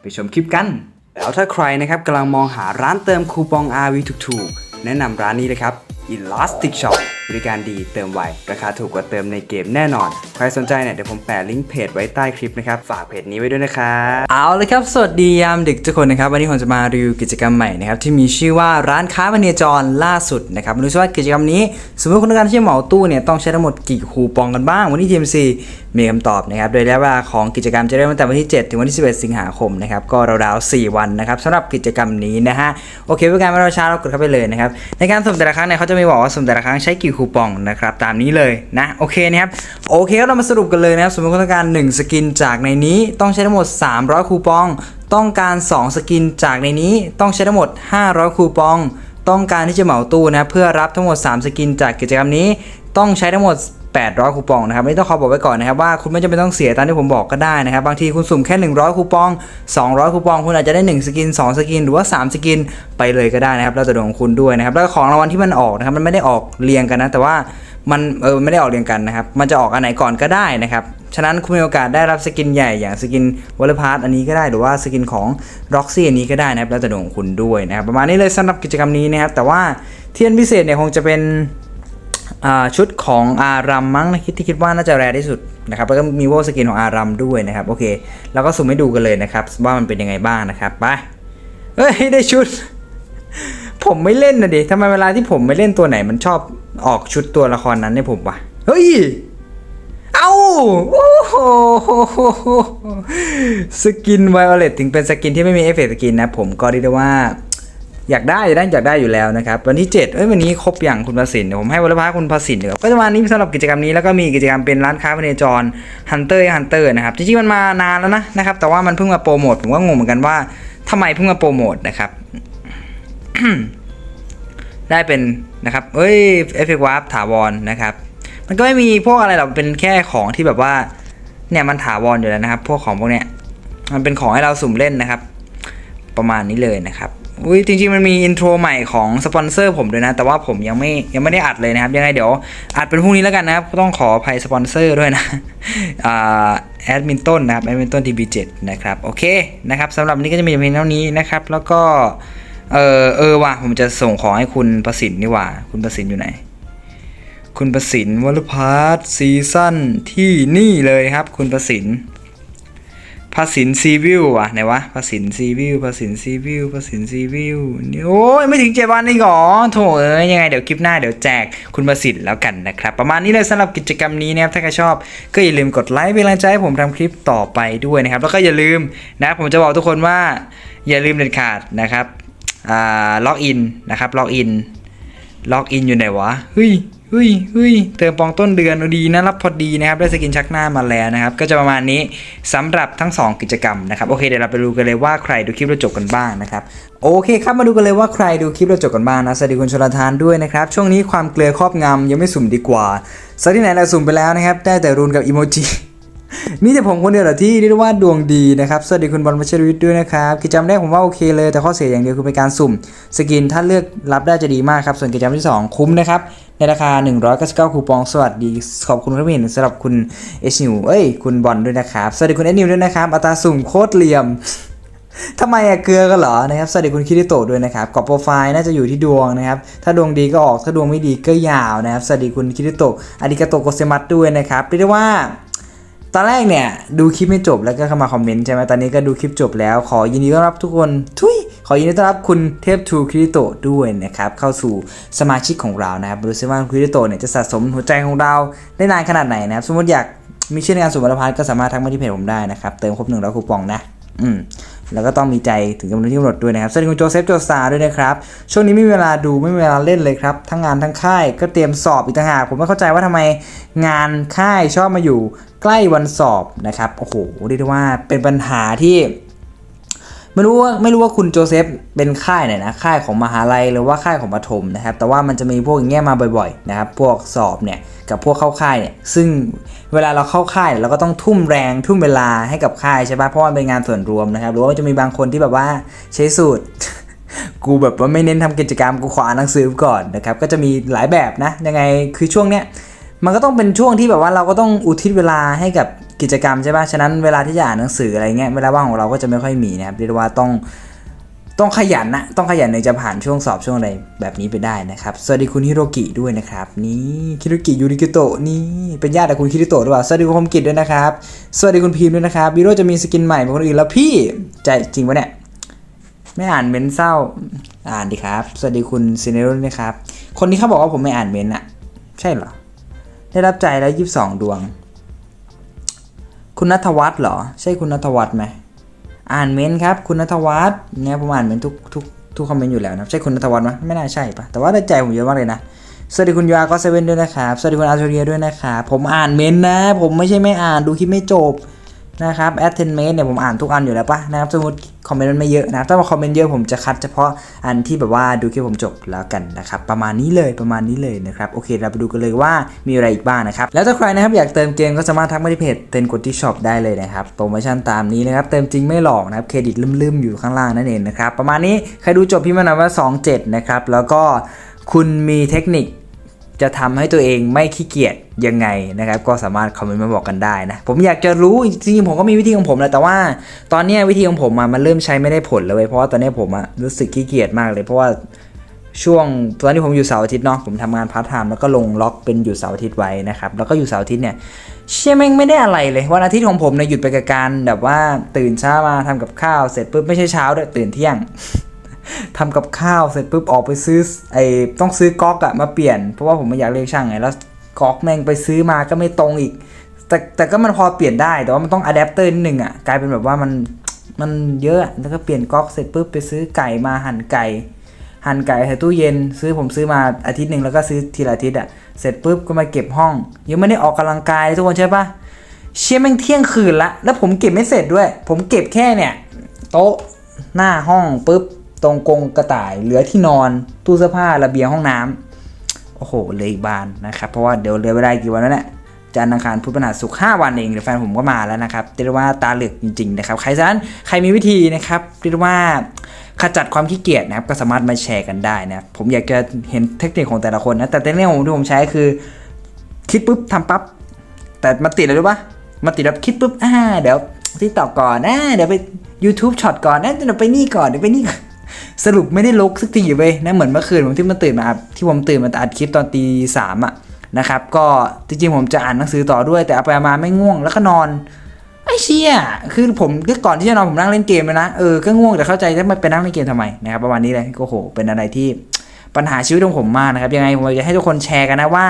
ไปชมคลิปกัน แล้วถ้าใครนะครับกำลังมองหาร้านเติมคูปอง RV ถูกๆ แนะนำร้านนี้เลยครับ Elastic Shop บริการดีเติมไวราคาถูกกว่าเติมในเกมแน่นอน ครสนใจเนี่ยเดี๋ยวผมแปะลิงก์เพจไว้ใต้คลิปนะครับ ฝากเพจนี้ไว้ด้วยนะครับเอาเลยครับ สวัสดียามดึกทุกคนนะครับ วันนี้ผมจะมารีวิวกิจกรรมใหม่นะครับ ที่มีชื่อว่าร้านค้าบันเนจรล่าสุดนะครับมาดูซิว่ากิจกรรมนี้ สมมติคุณต้องการที่จะเหมาตู้เนี่ยต้องใช้ทั้งหมดกี่คูปองกันบ้าง วันนี้ TMC มีคำตอบนะครับ โดยระยะเวลาของกิจกรรมจะเริ่มตั้งแต่วันที่ 7 ถึงวันที่ 11 สิงหาคมนะครับ ก็ราวๆ 4 วันนะครับสำหรับกิจกรรมนี้นะฮะ โอเคเพื่อการไม่รอช้าเรากดเข้าไปเลยนะครับ ในการสุ่มแต่ละครั้งเนี่ยเขาจะมีบอกว่าสุ่มแต่ละครั้งใช้กี่คูปองนะครับ ตามนี้เลยนะ โอเคนะครับ โอเคเรามาสรุปกันเลยนะครับ สมมติคุณต้องการ 1 สกินจากในนี้ต้องใช้ทั้งหมด 300 คูปอง ต้องการ 2 สกินจากในนี้ต้องใช้ทั้งหมด 500 คูปอง ต้องการที่จะเหมาตู้นะเพื่อรับทั้งหมด 3 สกินจากกิจกรรมนี้ ต้องใช้ทั้งหมด800 คูปองนะครับไม่ต้องขอบอกไว้ก่อนนะครับว่าคุณไม่จำเป็นต้องเสียตามที่ผมบอกก็ได้นะครับ บางทีคุณสุ่มแค่ 100 คูปอง 200 คูปอง คุณอาจจะได้ 1 สกิน 2 สกิน หรือว่า 3 สกินไปเลยก็ได้นะครับ แล้วแต่ดวงของคุณด้วยนะครับ แล้วก็ของรางวัลที่มันออกนะครับ มันไม่ได้ออกเรียงกันนะ แต่ว่า มันเออไม่ได้ออกเรียงกันนะครับ มันจะออกอันไหนก่อนก็ได้นะครับ ฉะนั้นคุณมีโอกาสได้รับสกินใหญ่อย่างสกินวอลเลพาร์ตอันนี้ก็ได้หรือว่าสกินของร็อกซี่อันนี้ก็ได้นะครับแล้วแต่ดวงของคุณด้วยนะครับประมาณนี้เลยสำหรับกิจกรรมนี้นะครับแต่ว่าเทียนพิเศษเนี่ยคงจะเป็นชุดของอารัมมั้งนะคิดที่คิดว่าน่าจะแรที่สุดนะครับแล้วก็มีโวสกินของอารัมด้วยนะครับโอเคแล้วก็สุ่มให้ดูกันเลยนะครับว่ามันเป็นยังไงบ้างนะครับไปเฮ้ยได้ชุด ผมไม่เล่นนะดิทำไมเวลาที่ผมไม่เล่นตัวไหนมันชอบ ออกชุดตัวละครนั้นให้ผมวะเฮ้ย เอาโอ้โหสกินไวโอเลตถึงเป็นสกินที่ไม่มีเอฟเฟกต์สกินนะ ผมก็เรียกได้ว่า อยากได้ได้อยากได้อยู่แล้วนะครับ วันที่ 7 เอ้ย วันนี้ครบอย่างคุณประสิทธิ์เดี๋ยวผมให้วรภาคุณประสิทธิ์เดี๋ยวก็จะมานี้สำหรับกิจกรรมนี้แล้วก็มีกิจกรรมเป็นร้านค้าพเนจรฮันเตอร์ฮันเตอร์นะครับ จริงๆ มันมานานแล้วนะนะครับ แต่ว่ามันเพิ่งมาโปรโมท ผมก็งงเหมือนกันว่าทำไมเพิ่งมาโปรโมทนะครับ ได้เป็น นะครับ เอ้ยเอฟเฟกต์วาร์ปถาวรนะครับ มันก็ไม่มีพวกอะไรหรอกเป็นแค่ของที่แบบว่า เนี่ยมันถาวรอยู่แล้วนะครับ พวกของพวกเนี้ย มันเป็นของให้เราสุ่มเล่นนะครับ ประมาณนี้เลยนะครับอุ้ยจริงๆมันมีอินโทรใหม่ของสปอนเซอร์ผมด้วยนะ แต่ว่าผมยังไม่ยังไม่ได้อัดเลยนะครับยังไงเดี๋ยวอัดเป็นพรุ่งนี้แล้วกันนะครับต้องขออภัยสปอนเซอร์ด้วยนะอ่าแอดมินต้นนะครับแอดมินต้น TB7 นะครับโอเคนะครับสำหรับนนี้ก็จะมีเพียงเท่านี้นะครับ แล้วก็ เออเออว่ะผมจะส่งของให้คุณประสิทธิ์นี่ว่า คุณประสิทธิ์อยู่ไหน คุณประสิทธิ์วรพาร์ซีซั่นที่นี่เลยครับ คุณประสิทธิ์ภาษินซีวิวอะไหนวะภาษินซีวิวภาษินซีวิวภาษินซีวิวนี่โอ้ยไม่ถึงเจ็ดวันนี่หรอโถเอ้ยยังไงเดี๋ยวคลิปหน้าเดี๋ยวแจกคุณประสิทธิ์แล้วกันนะครับ ประมาณนี้เลยสำหรับกิจกรรมนี้นะครับถ้าใครชอบก็อย่าลืมกดไลค์เป็นกำลังใจให้ผมทำคลิปต่อไปด้วยนะครับ แล้วก็อย่าลืมนะผมจะบอกทุกคนว่า อย่าลืมเด็ดขาดนะครับ อ่าล็อกอินนะครับล็อกอินล็อกอินอยู่ไหนวะเฮ้ยเฮ้ยเฮ้ยเติมปองต้นเดือนดีนะรับพอดีนะครับได้สกินชักหน้ามาแล้วนะครับ ก็จะประมาณนี้สำหรับทั้ง 2 กิจกรรมนะครับโอเคเดี๋ยวเราไปดูกันเลยว่าใครดูคลิปเราจบกันบ้างนะครับโอเคครับมาดูกันเลยว่าใครดูคลิปเราจบกันบ้างนะสวัสดีคุณชลทานด้วยนะครับช่วงนี้ความเกลือครอบงำยังไม่สุ่มดีกว่าสักที่ไหนเราสุ่มไปแล้วนะครับได้แต่รูนกับอีโมจิ มีแต่ผมคนเดียวเหรอที่เรียกว่าดวงดีนะครับสวัสดีคุณบอลวัชรวิทย์ด้วยนะครับกิจกรรมแรกผมว่าโอเคเลย แต่ข้อเสียอย่างเดียวคือเป็นการสุ่ม สกินถ้าเลือกรับได้จะดีมากครับ ส่วนกิจกรรมที่ 2 คุ้มนะครับ ในราคา 199 คูปองสวัสดี ขอบคุณครับพี่เห็นสำหรับคุณเอชนิวเอ้ยคุณบอลด้วยนะครับสวัสดีคุณเอชนิวด้วยนะครับอัตราสุ่มโคตรเหลี่ยมทำไมอะเกลือกันเหรอนะครับสวัสดีคุณคิริโตด้วยนะครับกรอบโปรไฟล์น่าจะอยู่ที่ดวงนะครับ ถ้าดวงดีก็ออกถ้าดวงไม่ดีก็ยาวนะครับสวัสดีคุณคิริโตอาริกาโตโกเซมัสด้วยนะครับเรียกได้ว่า ตอนแรกเนี่ยดูคลิปไม่จบแล้วก็เข้ามาคอมเมนต์ใช่ไหมตอนนี้ก็ดูคลิปจบแล้ว ขอยินดีต้อนรับทุกคนทุยขอยินดีต้อนรับคุณเทพทูคริโตด้วยนะครับเข้าสู่สมาชิกของเรานะครับดูซิว่าคริโตเนี่ยจะสะสมหัวใจของเราได้นานขนาดไหนนะครับสมมติอยากมีชื่อในงารสุวรรณพานก็สามารถทักมาที่เพจผมได้นะครับเติมครบหนึ่งร้อยคูปองนะ อืม แล้วก็ต้องมีใจถึงจำนวนที่กำหนดด้วยนะครับสวัสดีคุณโจเซฟโจซาด้วยนะครับ ช่วงนี้ไม่มีเวลาดูไม่มีเวลาเล่นเลยครับ ทั้งงานทั้งค่ายก็เตรียมสอบอีกต่างหากผมไม่เข้าใจว่าทำไมงานค่ายชอบมาอยู่ใกล้วันสอบนะครับโอ้โหเรียกได้ว่าเป็นปัญหาที่ ไม่รู้ว่าไม่รู้ว่าคุณโจเซฟเป็นค่ายไหนนะค่ายของมหาลัยหรือว่าค่ายของประถมนะครับแต่ว่ามันจะมีพวกอย่างเงี้ยมาบ่อยๆนะครับพวกสอบเนี่ยกับพวกเข้าค่ายเนี่ยซึ่งเวลาเราเข้าค่ายเราก็ต้องทุ่มแรงทุ่มเวลาให้กับค่ายใช่ปะเพราะว่ามันเป็นงานส่วนรวมนะครับหรือว่าจะมีบางคนที่แบบว่าใช้สูตรกูแบบว่าไม่เน้นทำกิจกรรมกูขออ่านหนังสือก่อนนะครับก็จะมีหลายแบบนะยังไงคือช่วงเนี้ยมันก็ต้องเป็นช่วงที่แบบว่าเราก็ต้องอุทิศเวลาให้กับ กิจกรรมใช่ปะฉะนั้นเวลาที่จะอ่านหนังสืออะไรเงี้ยเวลาว่างของเราก็จะไม่ค่อยมีนะครับเรียกได้ว่าต้องต้องขยันนะต้องขยันในจะผ่านช่วงสอบช่วงอะไรแบบนี้ไปได้นะครับ สวัสดีคุณฮิโรกิด้วยนะครับ นี่คิโรกิยูริกิโตะนี่เป็นญาติกับคุณคิริโตะหรือเปล่าสวัสดีคุณคมกิจด้วยนะครับ สวัสดีคุณพีมด้วยนะครับวิโรจะมีสกินใหม่เป็นคนอื่นแล้วพี่ใจจริงปะเนี่ยไม่อ่านเมนเศร้าอ่านดีครับ สวัสดีคุณซีเนโรด้วยนะครับคนนี้เขาบอกว่าผมไม่อ่านเมนอะใช่เหรอได้รับใจแล้วยี่สิบสองดวง คุณนัทวัฒน์เหรอ ใช่คุณนัทวัฒน์ไหมอ่านเมนต์ครับ คุณนัทวัฒน์เนี่ยผมอ่านเมนทุกทุกทุกคอมเมนต์อยู่แล้วนะใช่คุณนัทวัฒน์ไหมไม่น่าใช่ปะแต่ว่าได้ใจผมเยอะมากเลยนะสวัสดีคุณยาก็เซเว่นด้วยนะครับสวัสดีคุณอาร์เทเรียด้วยนะครับผมอ่านเมนต์นะ ผมไม่ใช่ไม่อ่านดูคลิปไม่จบ นะครับแอดเทนเมนเนี่ยผมอ่านทุกอันอยู่แล้วปะนะครับสมมติคอมเมนต์มันไม่เยอะนะถ้ามาคอมเมนต์เยอะผมจะคัดเฉพาะอันที่แบบว่าดูคลิปผมจบแล้วกันนะครับประมาณนี้เลยประมาณนี้เลยนะครับโอเคเราไปดูกันเลยว่ามีอะไรอีกบ้างนะครับแล้วถ้าใครนะครับอยากเติมเกมก็สามารถทักมาที่เพจเต็นกดที่ช็อปได้เลยนะครับโปรโมชั่นตามนี้นะครับเติมจริงไม่หลอกนะครับเครดิตลืมๆอยู่ข้างล่างนั่นเองนะครับประมาณนี้ใครดูจบพิมพ์มาหน่อยว่า 27 นะครับแล้วก็คุณมีเทคนิค จะทำให้ตัวเองไม่ขี้เกียจยังไงนะครับ ก็สามารถคอมเมนต์มาบอกกันได้นะ ผมอยากจะรู้จริงๆผมก็มีวิธีของผมแหละแต่ว่า ตอนนี้วิธีของผมมันเริ่มใช้ไม่ได้ผลเลยเพราะว่าตอนนี้ผมอะรู้สึกขี้เกียจมากเลยเพราะว่าช่วงตอนที่ผมอยู่เสาร์อาทิตย์เนาะผมทำงานพาร์ทไทม์แล้วก็ลงล็อกเป็นอยู่เสาร์อาทิตย์ไว้นะครับแล้วก็อยู่เสาร์อาทิตย์เนี่ยเชี่ยแม่งไม่ได้อะไรเลยวันอาทิตย์ของผมเนี่ยหยุดไปกับการแบบว่าตื่นเช้ามาทำกับข้าวเสร็จปุ๊บไม่ใช่เช้าด้วยตื่นเที่ยง ทำกับข้าวเสร็จปุ๊บออกไปซื้อไอ้ต้องซื้อก๊อกอะมาเปลี่ยน เพราะว่าผมไม่อยากเรียกช่างไงแล้วก๊อกแม่งไปซื้อมาก็ไม่ตรงอีก แต่แต่ก็มันพอเปลี่ยนได้แต่ว่ามันต้องอะแดปเตอร์นิดนึงอะกลายเป็นแบบว่ามันมันเยอะแล้วก็เปลี่ยนก๊อกเสร็จปุ๊บไปซื้อไก่มาหั่นไก่หั่นไก่ใส่ตู้เย็น ซื้อผมซื้อมาอาทิตย์หนึ่งแล้วก็ซื้อทีละอาทิตย์อะเสร็จปุ๊บก็มาเก็บห้อง ยังไม่ได้ออกกำลังกายเลยทุกคนใช่ปะเชี่ยแม่งเที่ยงคืนละแล้วผมเก็บไม่เสร็จด้วย ผมเก็บแค่เนี่ย โต๊ะหน้าห้องปุ๊บ ตรงกรงกระต่ายเหลือที่นอนตู้เสื้อผ้าระเบียงห้องน้ำโอ้โหเลยอีกบานนะครับ เพราะว่าเดี๋ยวเหลือเวลากี่วันแล้วเนี่ยจันทร์อังคารพุธพฤหัสศุกร์ห้าวันเองเดี๋ยวแฟนผมก็มาแล้วนะครับเรียกว่าตาเหลือกจริงๆนะครับใครฉะนั้นใครมีวิธีนะครับเรียกว่าขจัดความขี้เกียจนะครับก็สามารถมาแชร์กันได้นะผมอยากจะเห็นเทคนิคของแต่ละคนนะแต่เทคนิคของผมที่ผมใช้คือ คิดปุ๊บทำปั๊บแต่มาติดอะไรรู้ปะมาติดแบบคิดปุ๊บอ่าเดี๋ยวที่ต่อก่อนอ่าเดี๋ยวไป YouTube ช็อตก่อนนะเดี๋ยวไปนี่ก่อนเดี๋ยวไปนี่ก่อน สรุปไม่ได้ลกสักทีเว้ยนะเหมือนเมื่อคืนผมที่มันตื่นมาอัดที่ผมตื่นมาอัดคลิปตอนตีสามอะนะครับก็จริงๆผมจะอ่านหนังสือต่อด้วยแต่เอาไปเอามาไม่ง่วงแล้วก็นอนไอ้เชี่ยคือผมก็ก่อนที่จะนอนผมนั่งเล่นเกมเลยนะเออก็ง่วงแต่เข้าใจจะไม่ไปนั่งเล่นเกมทำไมนะครับประมาณนี้เลยก็โหเป็นอะไรที่ปัญหาชีวิตของผมมากนะครับยังไงผมอยากจะให้ทุกคนแชร์กันนะว่า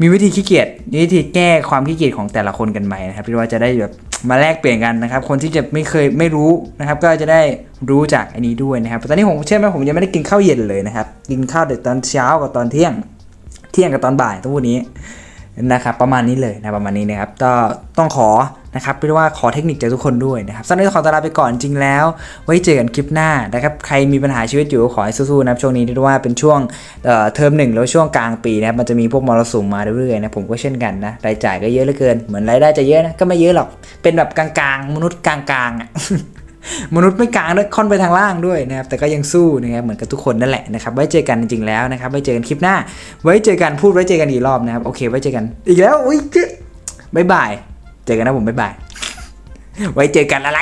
มีวิธีขี้เกียจมีวิธีแก้ความขี้เกียจของแต่ละคนกันไหมนะครับพี่ว่าจะได้แบบ มาแลกเปลี่ยนกันนะครับ คนที่จะไม่เคยไม่รู้นะครับ ก็จะได้รู้จากอันนี้ด้วยนะครับตอนนี้ผมเชื่อไหมผมยังไม่ได้กินข้าวเย็นเลยนะครับ กินข้าวแต่ตอนเช้ากับตอนเที่ยง เที่ยงกับตอนบ่ายตัวนี้ นะครับประมาณนี้เลยนะประมาณนี้นะครับก็ต้องขอนะครับเรียกว่าขอเทคนิคจากทุกคนด้วยนะครับสำหรับนี้ขอตลาไปก่อนจริงแล้ว ไว้เจอกันคลิปหน้านะครับใครมีปัญหาชีวิตอยู่ขอให้สู้ๆนะช่วงนี้เรียกได้ว่าเป็นช่วงเทอมหนึ่งแล้วช่วงกลางปีนะครับมันจะมีพวกมรสุมมาเรื่อยๆนะผมก็เช่นกันนะรายจ่ายก็เยอะเหลือเกิน เหมือนรายได้จะเยอะนะก็ไม่เยอะหรอกเป็นแบบกลางๆ มนุษย์กลางๆอะ มนุษย์ไม่กลางด้วยค่อนไปทางล่างด้วยนะครับ แต่ก็ยังสู้นะครับเหมือนกับทุกคนนั่นแหละนะครับ ไว้เจอกันจริงๆแล้วนะครับ ไว้เจอกันคลิปหน้า ไว้เจอกันพูดไว้เจอกันอีกรอบนะครับ โอเค ไว้เจอกันอีกแล้วอุ้ยเจ๊บายบาย เจอกันนะผมบายบาย ไว้เจอกันอะไร